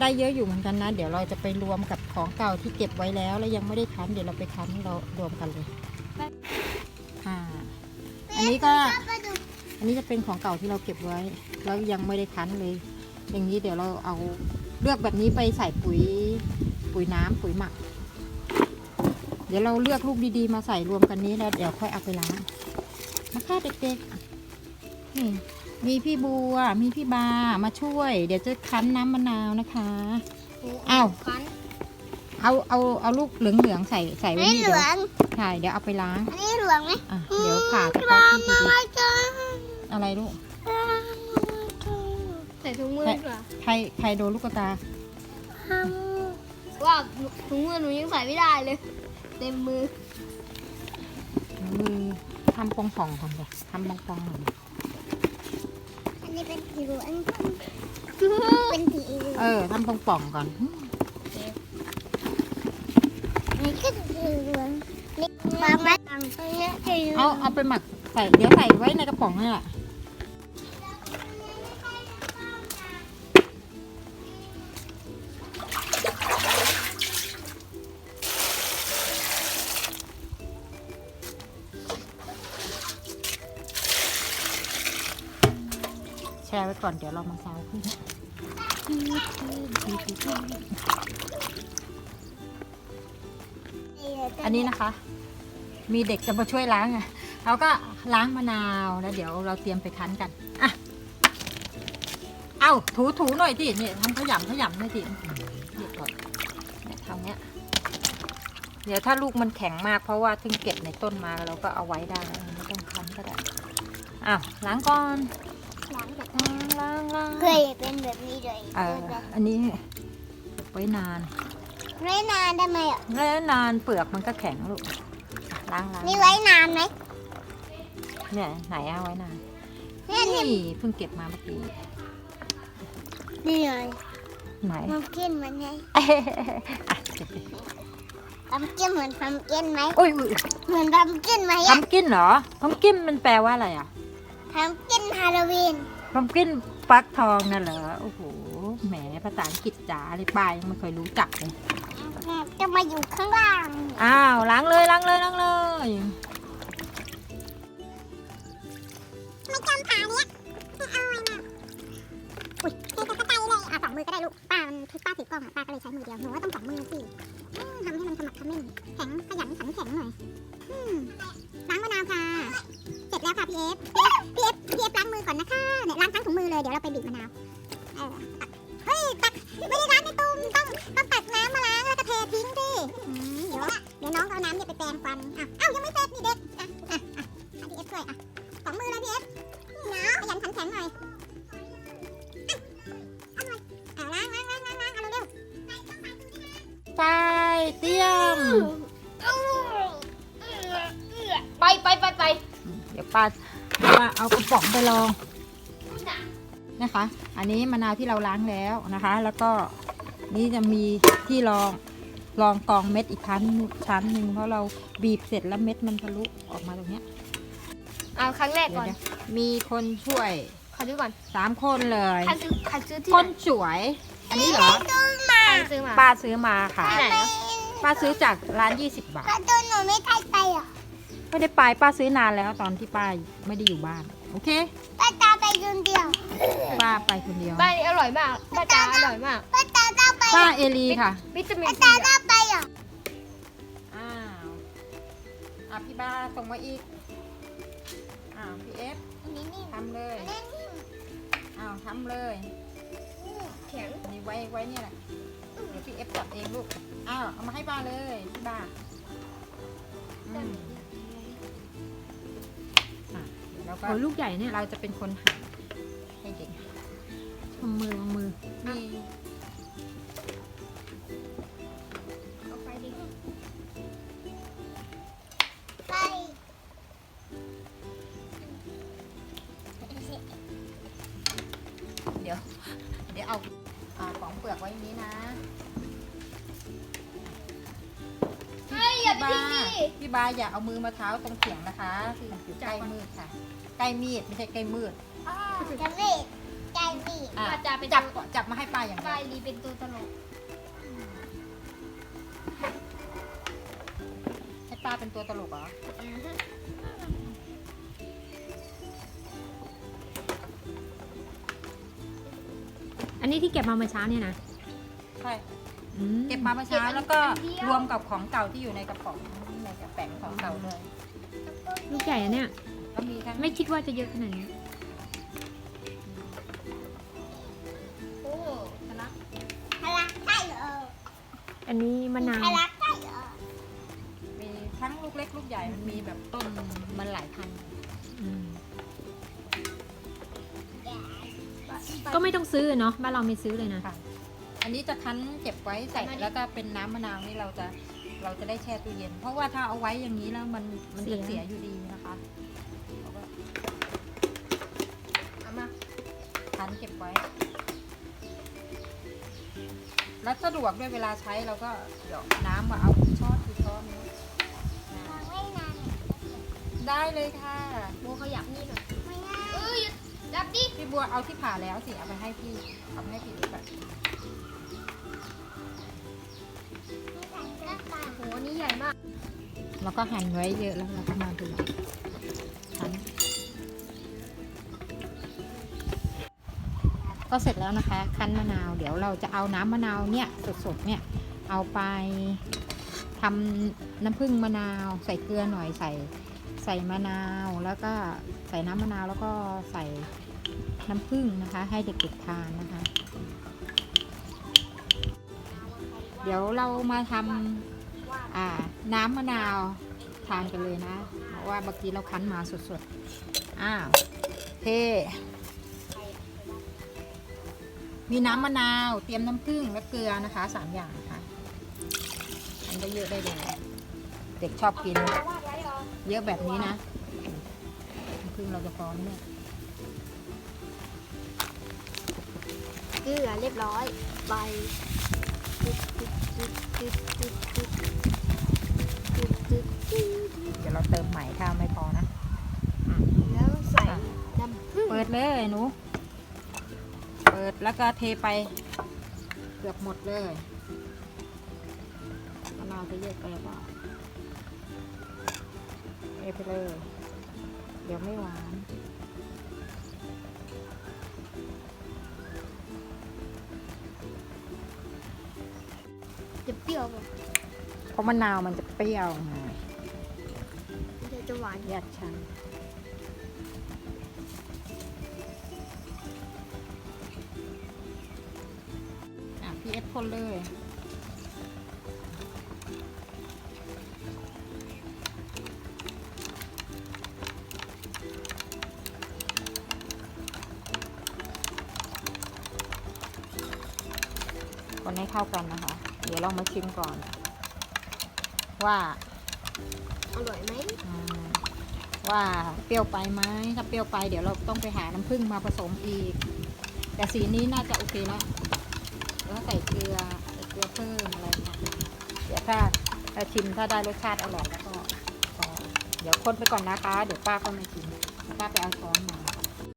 ได้เยอะอยู่เหมือนกันนะ เดี๋ยวเราจะไปรวมกับของเก่าที่เก็บไว้แล้วแล้วยังไม่ได้คั้นเดี๋ยวเราไปคั้นเรารวมกันเลยอ่าอันนี้ก็อันนี้จะเป็นของเก่าที่เราเก็บไว้ แล้วยังไม่ได้คั้นเลย อย่างนี้เดี๋ยวเราเอาเลือกแบบนี้ไปใส่ปุ๋ยปุ๋ยน้ำปุ๋ยหมัก เดี๋ยวเราเลือกลูกดีๆ มาใส่รวมกันนี้แล้วเดี๋ยวค่อยเอาไปล้างนะคะเด็กๆนี่ มีพี่บัว มีพี่บา มาช่วย เดี๋ยวจะคั้นน้ำมะนาวนะคะ อ้าว คันเอาเอาเอาลูกเหลืองๆใส่ใส่ไว้นี่นี่เหเดี๋ลืยวองใช่เดี๋ยวเอาไปล้าง อันนี้เหลืองไหมอะเดี๋ยวผ่าตะกมาร้าที่ดีมาจ้าๆอะไรลูก ใส่ถุงมือดีกว่าใครใครโดนลูกตา ว่าถุงมือหนูยังใส่ไม่ได้เลย เต็มมือมือทำปองป่องๆก่อนเลยทำปองปองๆหน่อยอัน นี่เป็นผิวอันเป็นผิวเออทำปองป่องก่อนนี่ก็สีเหลืองนี่วาไว้ตรงเหลืเอาเอาไปหมักใส่เดี๋ยวใส่ไว้ในกระป๋องนี่แหละ แช่ไว้ก่อนเดี๋ยวเรามาซาวขึ้นอันนี้นะคะ มีเด็กจะมาช่วยล้างไงเราก็ล้างมะนาวแล้วเดี๋ยวเราเตรียมไปคั้นกันอะเอาถูถูหน่อยสิเนี่ยทำขยำขยำหน่อยสิเดี๋ยวก่อนเนี่ยทำเนี้ยเดี๋ยวถ้าลูกมันแข็งมากเพราะว่าถึงเก็บในต้นมาเราก็เอาไว้ได้ไม่ต้องคั้นก็ได้อ้าวล้างก่อน ลังจากล้างล้างล้างเคยเป็นแบบนี้เลยเอออันนี้เก็บไว้นานไม่นานได้ไหมอะแล้วนานเปลือกมันก็แข็งลูกอะล้างล้างนี่ไว้นานไหมเนี่ยไหนเอาไว้นานเนี่ยนี่นี่เพิ่งเก็บมาเมื่อกี้นี่ไงไหนมันกินมันไงอะเก็บดิทำกินเหมือนทำกินไหมโอ้ยอุ๊ยเหมือนทำกินไหมพัอะมกินเหรอพัมกินมันแปลว่าอะไรอะทำกินฮาโลวีน พัมกินฟักทองนั่นเหรอ โอ้โห แหมภาษาอังกฤษจ๋าเลยป้ายังไม่เคยรู้จักเลย จะมาอยู่ข้างล่าง อ้าวล้างเลยล้างเลยล้างเลยไม่จำผาเนี้ยเอาไว้มาอุ้ยเทใส่กระต่ายเลยอะสองมือก็ได้ลูก ป้ามันป้าถือกล้องอะป้าก็เลยใช้มือเดียว หนูว่าต้องสองมือสิอืมทำให้มันขมักเขม้นแข็งขยันขันแข็งหน่อยอืม ล้างมะนาวค่ะ เสร็จแล้วค่ะพี่เอฟพี่เอฟพี่เอฟล้างมือก่อนนะคะเนี่ยล้างทั้งถุงมือเลยเดี๋ยวเราไปบีบมะนาวเออเฮ้ยตักไม่ได้ล้างในตุ้มต้องต้องตักน้ำมาล้างแล้วก็เททิ้งดิอืมเดี๋ยวเดี๋ยวน้องเอาน้ำเนี่ยไปแปรงฟันอ้าวยังไม่เสร็จนี่เด็กอะอะอะพี่เอฟช่วยอะสองมือเลยพี่เอฟเนาะขยันขันแข็งหน่อยอะเอาหน่อยล้างล้างล้างล้างล้างเอาเร็วไปเตรียม เดี๋ยวป้าป้าเอากระป๋องไปลองนะคะ อันนี้มะนาวที่เราล้างแล้วนะคะ แล้วก็นี่จะมีที่รองรองกองเม็ดอีกชั้นชั้นหนึ่งเพราะเราบีบเสร็จแล้วเม็ดมันทะลุออกมาตรงเนี้ยเอาครั้งแรกเดี๋ยก่วอนนะมีคนช่วยขอดูก่อนสามคนเลยใครซื้อใครซื้อที่คนสวย อันนี้เหรอใครซื้อมาป้าซื้อมาค่ะที่ไหนอะป้าซื้อจากร้าน 20 บาทถ้าตัวหนูไม่ได้ไปอะ ไม่ได้ไปป้าซื้อนานแล้วตอนที่ป้าไม่ได้อยู่บ้าน โอเค ป้าตาไปคนเดียวป้าไปคนเดียว บ้านนี้อร่อยมากป้าตาอร่อยมากป้าตาตาไปป้าเอลีค่ะวิตามินซีตาไปอะอ้าวอะพี่บ้าส่งมาอีกอ้าวพี่เอฟนี่นี่ทำเลยอ้าวทำเลยแข็งนี่ไว้ไว้เนี่ยแหละเดี๋ยวพี่เอฟจับเองลูกอ้าวเอามาให้ป้าเลยพี่บ้า เดี๋ยวเราก็ลูกใหญ่เนี่ย เราจะเป็นคนหั่นให้เด็กทำมือวางมือนี่เอาไปดิไปเดี๋ยว เดี๋ยวเอาอ่าของเปลือกไว้อย่างนี้นะ เฮ้ยอย่าไปพี่บาทิ้งดิ พี่บาอย่าเอามือมาเท้าตรงเขียงนะคะคืออยู่ใกล้มืดค่ะ ใกล้มีดไม่ใช่ใกล้มืดจะไม่ใจบีอะป้าจะเป็นจับตัวจับมาให้ป้าอย่างป้าเดียวลีเป็นตัวตลกให้ป้าเป็นตัวตลกเหรออันนี้ที่เก็บมาเมื่อเช้าเนี่ยนะใช่ อืม เก็บมาเมื่อเช้าแล้วก็รวมกับของเก่าที่อยู่ในกระป๋องในกระแป๋ง ของเก่าเลยลูกใหญ่อะเนี่ย ก็มีทั้งไม่คิดว่าจะเยอะขนาดนี้ โอ้ทะลักทะลักได้เหรออันนี้มะนาวทะลักได้เหรอมีทั้งลูกเล็กลูกใหญ่มันมีแบบต้นมันหลายพันธุ์อืมก็ไม่ต้องซื้อเนาะบ้านเราไม่ซื้อเลยนะ ค่ะอันนี้จะคั้นเก็บไว้ใส่แล้วก็เป็นน้ำมะนาวนี่เราจะ เราจะได้แช่ตู้เย็น เพราะว่าถ้าเอาไว้อย่างนี้แล้วมันมันจะเสียเสียอยู่ดีนะคะเราก็เอามาคั้นเก็บไว้ แล้วสะดวกด้วยเวลาใช้เราก็หยอกน้ำมาเอาช้อนกี่ช้อนนี้วางไว้นานได้เลยค่ะโบขยับนี่หน่อยไม่ได้เอ้ยจับดิพี่บัวเอาที่ผ่าแล้วสิเอาไปให้พี่เอาไปให้พี่ดูแบบ เราก็หั่นไว้เยอะแล้วเราก็มาดูหั่นก็เสร็จแล้วนะคะ คั้นมะนาวเดี๋ยวเราจะเอาน้ำมะนาวเนี่ยสดๆเนี่ยเอาไปทำน้ำผึ้งมะนาว ใส่เกลือหน่อยใส่ใส่มะนาวแล้วก็ใส่น้ำมะนาวแล้วก็ใส่น้ำผึ้งนะคะ ให้เด็กๆทานนะคะ เดี๋ยวเรามาทำ อ่า น้ำมะนาวทานกันเลยนะ เพราะว่าเมื่อกี้เราคั้นมาสดๆ อ้าวเทมีน้ำมะนาว เตรียมน้ำผึ้งและเกลือนะคะสามอย่างค่ะอันได้เยอะได้เลย เด็กชอบกิน เยอะแบบนี้นะน้ำผึ้งเราจะพร้อมเนี่ยเกลือเรียบร้อยใบ เดี๋ยวเราเติมใหม่ถ้าไม่พอนะแล้วใส่น้ำผึ้งเปิดเลยหนู เปิดแล้วก็เทไป เกือบหมดเลยมะนาวจะเยอะไปหรือเปล่าเทไปเลย เดี๋ยวไม่หวานจะเปรี้ยวป่ะเพราะมะนาวมันจะเปรี้ยวไงเดี๋ยว จะหวานแยกชั้นอะพี่เอฟคนเลยคนให้เข้ากันนะคะ เดี๋ยวเรามาชิมก่อน ว่า อร่อยไหมอืมว่าเปรี้ยวไปไหมถ้าเปรี้ยวไปเดี๋ยวเราต้องไปหาน้ำผึ้งมาผสมอีก แต่สีนี้น่าจะโอเคแล้วแล้วใส่เกลือใส่เกลือเพิ่มอะไรเงี้ยเดี๋ยวถ้าถ้าชิมถ้าได้รสชาติอร่อยแล้วก็ก็เดี๋ยวคนไปก่อนนะคะ เดี๋ยวป้าก็มาชิมป้าไปเอาช้อนมา